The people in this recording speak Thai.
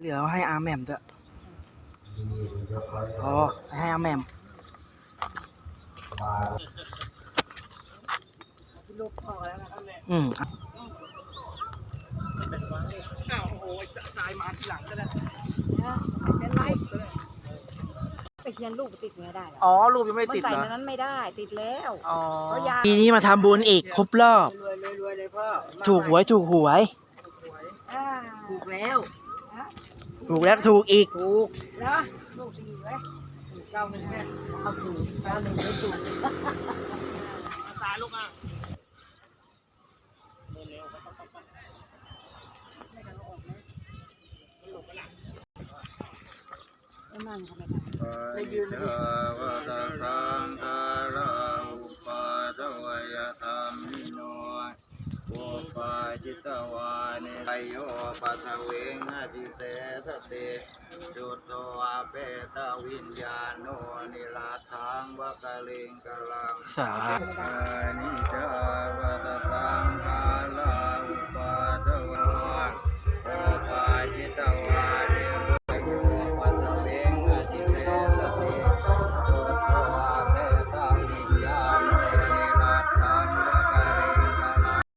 เหลือให้อาแหม่มด้วยพอให้อาแหม่มลูกพ่อแล้วนะครับเนี่ยอืมอ้าวโอ้ยตายมาทีหลังก็ได้เป็นไรไปเขียนรูปติดไม่ได้หรออ๋อ รูปยังไม่มันติดใส่เหรอในนั้นไม่ได้ติดแล้วอ๋อเพราะยาปีนี้มาทำบุญอีกครบรอบรวยรวยรวยเลยพ่อถูกหวยถูกหวยอ่าถูกแล้ว ถูกแล้วถูกอีก ถูกแล้วลูกดีไหมถูกเก้าหนึ่งเนี่ยเอาถูกแล้วหนึ่งไม่ถูกตายลูกอะแล้วนั่งเขาไม่ได้ได้ยืนเลย จิตวานิไยโยปัสเวงอติเสสติจุตโตอาเปตวิญญาโนนิลาทังวะกะลิงกะลังสาอานิจจาวะตะสังฆารา